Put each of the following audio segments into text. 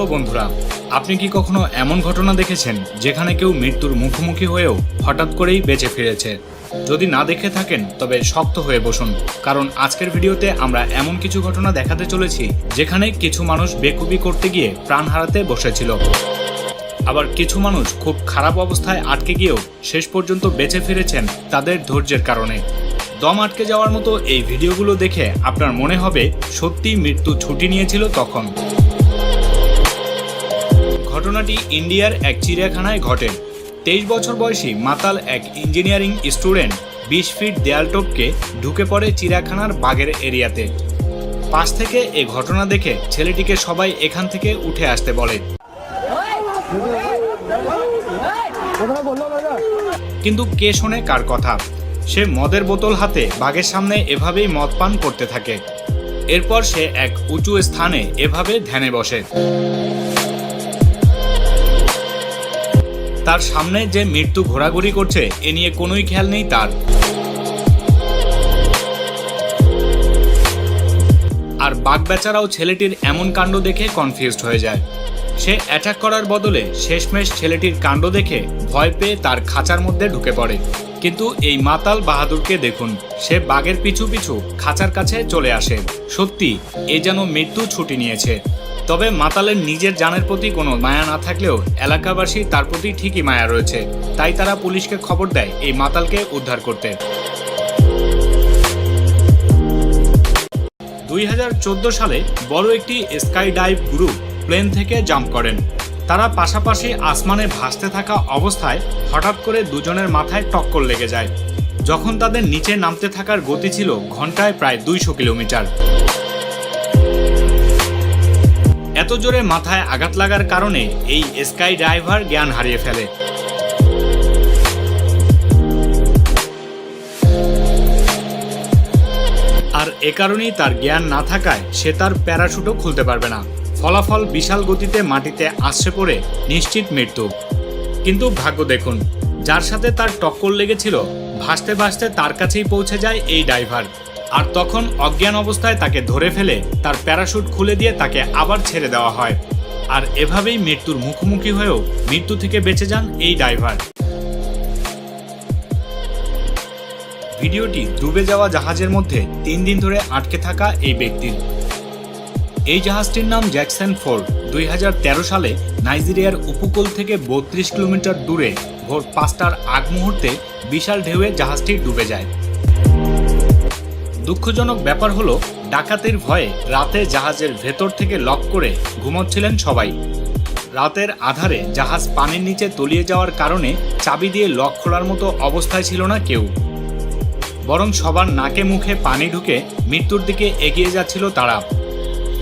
Hello বন্ধুরা, আপনি কি কখনো এমন ঘটনা দেখেছেন যেখানে কেউ মৃত্যুর মুখোমুখি হয়েও হঠাৎ করেই বেঁচে ফিরেছে? যদি না দেখে থাকেন, তবে শক্ত হয়ে বসুন, কারণ আজকের ভিডিওতে আমরা এমন কিছু ঘটনা দেখাতে চলেছি যেখানে কিছু মানুষ বেকুবি করতে গিয়ে প্রাণ হারাতে বসেছিল। আবার কিছু মানুষ খুব খারাপ অবস্থায় আটকে গিয়েও শেষ পর্যন্ত বেঁচে ফিরেছেন তাদের ধৈর্যের কারণে। দম আটকে যাওয়ার মতো এই ভিডিওগুলো দেখে আপনার মনে হবে সত্যি মৃত্যু ছুটি নিয়েছিল তখন। ঘটনাটি ইন্ডিয়ার এক চিড়িয়াখানায় ঘটে। তেইশ বছর বয়সী মাতাল এক ইঞ্জিনিয়ারিং স্টুডেন্ট বিশ ফিট দেয়াল টপকে ঢুকে পড়ে চিড়িয়াখানার বাঘের এরিয়াতে। পাশ থেকে এ ঘটনা দেখে ছেলেটিকে সবাই এখান থেকে উঠে আসতে বলে। কিন্তু কে শোনে কার কথা? সে মদের বোতল হাতে বাঘের সামনে এভাবেই মদ পান করতে থাকে। এরপর সে এক উঁচু স্থানে এভাবে ধ্যানে বসে। তার সামনে যে মৃত্যু ঘোরাঘুরি করছে, এ নিয়ে কোনোই খেয়াল নেই তার। আর বাঘ বেচারাও ছেলেটির এমন কাণ্ড দেখে কনফিউজড হয়ে যায়। সে অ্যাটাক করার বদলে শেষমেশ ছেলেটির কাণ্ড দেখে ভয় পেয়ে তার খাঁচার মধ্যে ঢুকে পড়ে। কিন্তু এই মাতাল বাহাদুরকে দেখুন, সে বাঘের পিছু পিছু খাঁচার কাছে চলে আসে। সত্যি, এ যেন মৃত্যু ছুটি নিয়েছে। তবে মাতালের নিজের জানের প্রতি কোনো মায়া না থাকলেও এলাকাবাসী তার প্রতি ঠিকই মায়া রয়েছে। তাই তারা পুলিশকে খবর দেয় এই মাতালকে উদ্ধার করতে। দুই হাজার চোদ্দ সালে বড় একটি স্কাই ডাইভ গ্রুপ প্লেন থেকে জাম্প করেন। তারা পাশাপাশি আসমানে ভাসতে থাকা অবস্থায় হঠাৎ করে দুজনের মাথায় টক্কর লেগে যায়। যখন তাদের নিচে নামতে থাকার গতি ছিল ঘন্টায় প্রায় দুইশো কিলোমিটার। এত জোরে মাথায় আঘাত লাগার কারণে এই স্কাই ড্রাইভার জ্ঞান হারিয়ে ফেলে। আর এ কারণেই তার জ্ঞান না থাকায় সে তার প্যারাশুটও খুলতে পারবে না। ফলাফল বিশাল গতিতে মাটিতে আসছে পড়ে নিশ্চিত মৃত্যু। কিন্তু ভাগ্য দেখুন, যার সাথে তার টক্কর লেগেছিল, ভাসতে ভাসতে তার কাছেই পৌঁছে যায় এই ড্রাইভার। আর তখন অজ্ঞান অবস্থায় তাকে ধরে ফেলে তার প্যারাশুট খুলে দিয়ে তাকে আবার ছেড়ে দেওয়া হয়। আর এভাবেই মৃত্যুর মুখোমুখি হয়েও মৃত্যু থেকে বেঁচে যান এই ড্রাইভার। ভিডিওটি ডুবে যাওয়া জাহাজের মধ্যে তিন দিন ধরে আটকে থাকা এই ব্যক্তির। এই জাহাজটির নাম জ্যাকসন ফোর দুই সালে নাইজেরিয়ার উপকূল থেকে বত্রিশ কিলোমিটার দূরে ভোর পাঁচটার আগ মুহূর্তে বিশাল ঢেউয়ে জাহাজটি ডুবে যায়। দুঃখজনক ব্যাপার হলো, ডাকাতির ভয়ে রাতে জাহাজের ভেতর থেকে লক করে ঘুমোচ্ছিলেন সবাই। রাতের আধারে জাহাজ পানির নিচে তলিয়ে যাওয়ার কারণে চাবি দিয়ে লক খোলার মতো অবস্থায় ছিল না কেউ। বরং সবার নাকে মুখে পানি ঢুকে মৃত্যুর দিকে এগিয়ে যাচ্ছিল তারা।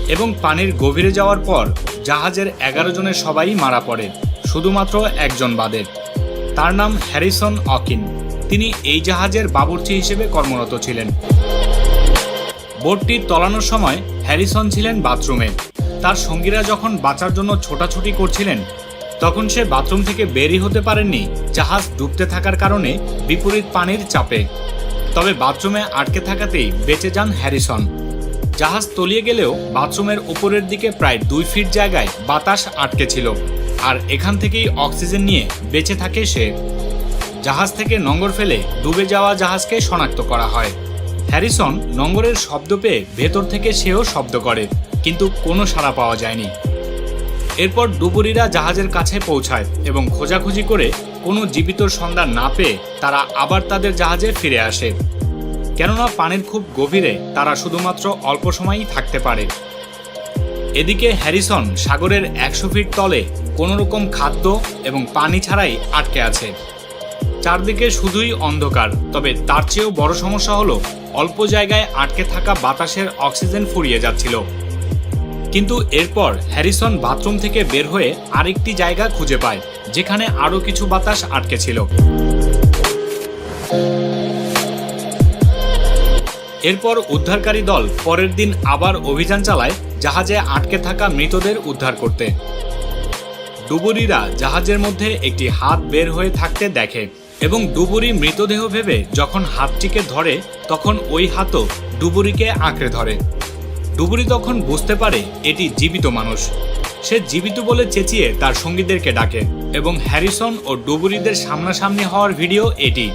এবং পানির গভীরে যাওয়ার পর জাহাজের এগারো জনের সবাই মারা পড়ে, শুধুমাত্র একজন বাদে। তার নাম হ্যারিসন অকিন। তিনি এই জাহাজের বাবুর্চি হিসেবে কর্মরত ছিলেন। বোটটি তলানোর সময় হ্যারিসন ছিলেন বাথরুমে। তার সঙ্গীরা যখন বাঁচার জন্য ছোটাছুটি করছিলেন, তখন সে বাথরুম থেকে বেরই হতে পারেননি, জাহাজ ডুবতে থাকার কারণে বিপরীত পানির চাপে। তবে বাথরুমে আটকে থাকাতেই বেঁচে যান হ্যারিসন। জাহাজ তলিয়ে গেলেও বাথরুমের উপরের দিকে প্রায় দুই ফিট জায়গায় বাতাস আটকে ছিল, আর এখান থেকেই অক্সিজেন নিয়ে বেঁচে থাকে সে। জাহাজ থেকে নোঙর ফেলে ডুবে যাওয়া জাহাজকে শনাক্ত করা হয়। হ্যারিসন নোঙরের শব্দ পেয়ে ভেতর থেকে সেও শব্দ করে, কিন্তু কোনো সাড়া পাওয়া যায়নি। এরপর ডুবুরিরা জাহাজের কাছে পৌঁছায় এবং খোঁজাখুঁজি করে কোনো জীবিত সন্ধান না পেয়ে তারা আবার তাদের জাহাজে ফিরে আসে। কেননা পানির খুব গভীরে তারা শুধুমাত্র অল্প সময়ই থাকতে পারে। এদিকে হ্যারিসন সাগরের একশো ফিট তলে কোনোরকম খাদ্য এবং পানি ছাড়াই আটকে আছে। চারদিকে শুধুই অন্ধকার, তবে তার চেয়েও বড় সমস্যা হলো অল্প জায়গায় আটকে থাকা বাতাসের অক্সিজেন ফুরিয়ে যাচ্ছিল। কিন্তু এরপর হ্যারিসন বাথরুম থেকে বের হয়ে আরেকটি জায়গা খুঁজে পায়, যেখানে আরও কিছু বাতাস আটকে ছিল। এরপর উদ্ধারকারী দল পরের দিন আবার অভিযান চালায় জাহাজে আটকে থাকা মৃতদের উদ্ধার করতে। ডুবুরিরা জাহাজের মধ্যে একটি হাত বের হয়ে থাকতে দেখে। এবং ডুবুরি মৃতদেহ ভেবে যখন হাতটিকে ধরে, তখন ওই হাতও ডুবুরিকে আঁকড়ে ধরে। ডুবুরি তখন বুঝতে পারে এটি জীবিত মানুষ। সে জীবিত বলে চেঁচিয়ে তার সঙ্গীদেরকে ডাকে এবং হ্যারিসন ও ডুবুরিদের সামনাসামনি হওয়ার ভিডিও এটি।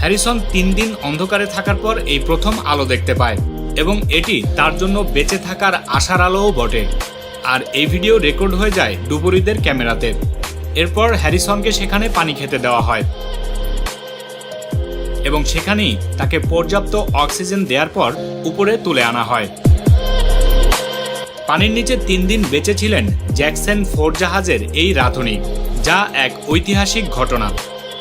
হ্যারিসন তিন দিন অন্ধকারে থাকার পর এই প্রথম আলো দেখতে পায় এবং এটি তার জন্য বেঁচে থাকার আশার আলোও বটে। আর এই ভিডিও রেকর্ড হয়ে যায় ডুবুরিদের ক্যামেরাতে। এরপর হ্যারিসনকে সেখানে পানি খেতে দেওয়া হয়। এবং সেখানেই তাকে পর্যাপ্ত অক্সিজেন দেওয়ার পর উপরে তুলে আনা হয়। পানির নিচে তিন দিন বেঁচে ছিলেন জ্যাকসন ফোর জাহাজের এই রাঁধুনি, যা এক ঐতিহাসিক ঘটনা।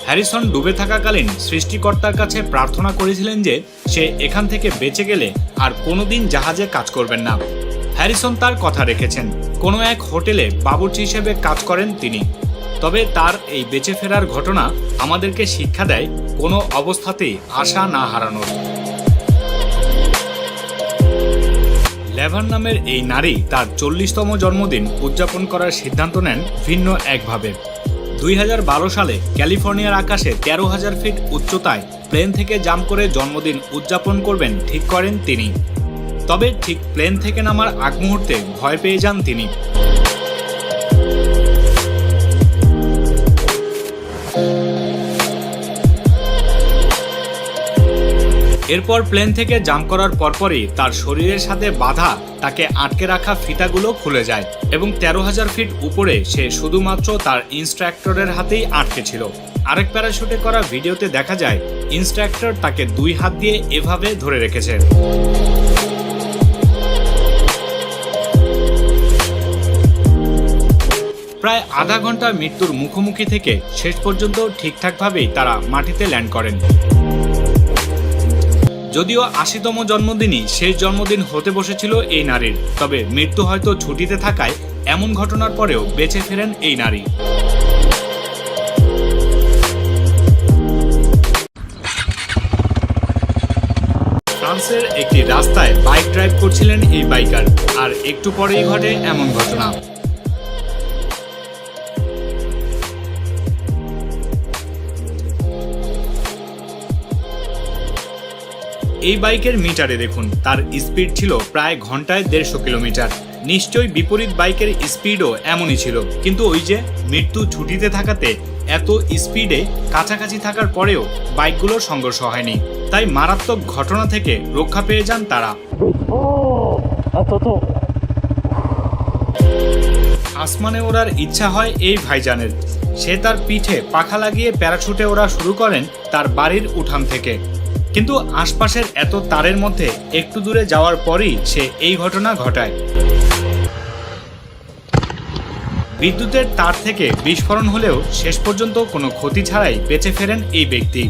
হ্যারিসন ডুবে থাকাকালীন সৃষ্টিকর্তার কাছে প্রার্থনা করেছিলেন যে সে এখান থেকে বেঁচে গেলে আর কোনোদিন জাহাজে কাজ করবেন না। হ্যারিসন তার কথা রেখেছেন। কোনো এক হোটেলে বাবুর্চি হিসেবে কাজ করেন তিনি। তবে তার এই বেঁচে ফেরার ঘটনা আমাদেরকে শিক্ষা দেয়, কোনো অবস্থাতেই আশা না হারানোর। লেভার নামের এই নারী তার চল্লিশতম জন্মদিন উদযাপন করার সিদ্ধান্ত নেন ভিন্ন একভাবে। দুই হাজার বারো সালে ক্যালিফোর্নিয়ার আকাশে তেরো হাজার ফিট উচ্চতায় প্লেন থেকে জাম করে জন্মদিন উদযাপন করবেন ঠিক করেন তিনি। তবে ঠিক প্লেন থেকে নামার আগ মুহূর্তে ভয় পেয়ে যান তিনি। এরপর প্লেন থেকে জাম করার পরপরই তার শরীরের সাথে বাধা তাকে আটকে রাখা ফিতাগুলো খুলে যায় এবং তেরো হাজার ফিট উপরে সে শুধুমাত্র তার ইনস্ট্রাক্টরের হাতেই আটকে ছিল। আরেক প্যারাশুটে করা ভিডিওতে দেখা যায়, ইনস্ট্রাক্টর তাকে দুই হাত দিয়ে এভাবে ধরে রেখেছে। প্রায় আধা ঘণ্টা মৃত্যুর মুখোমুখি থেকে শেষ পর্যন্ত ঠিকঠাকভাবেই তারা মাটিতে ল্যান্ড করেন। যদিও আশিতম জন্মদিনই শেষ জন্মদিন হতে বসেছিল এই নারীর, তবে মৃত্যু হয়তো ছুটিতে থাকায় এমন ঘটনার পরেও বেঁচে ফেরেন এই নারী। ফ্রান্সের একটি রাস্তায় বাইক ড্রাইভ করছিলেন এই বাইকার, আর একটু পরেই ঘটে এমন ঘটনা। এই বাইকের মিটারে দেখুন। তার স্পিড ছিল প্রায় ঘন্টায় দেড়শো কিলোমিটার। নিশ্চয়ই বিপরীত বাইকের স্পিডও এমনই ছিল। কিন্তু ওই যে মৃত্যু ছুটিতে থাকাতে এত স্পিডে কাছাকাছি থাকার পরেও বাইকগুলোর সংঘর্ষ হয়নি। তাই মারাত্মক ঘটনা থেকে রক্ষা পেয়ে যান তারা। আসমানে ওড়ার ইচ্ছা হয় এই ভাইজানের। সে তার পিঠে পাখা লাগিয়ে প্যারাশুটে ওড়া শুরু করেন তার বাড়ির উঠান থেকে। কিন্তু আশপাশের এত তারের মধ্যে একটু দূরে যাওয়ার পরই সে এই ঘটনা ঘটায়। বিদ্যুতের তার থেকে বিস্ফোরণ হলেও শেষ পর্যন্ত কোনো ক্ষতি ছাড়াই বেঁচে ফেরেন এই ব্যক্তি।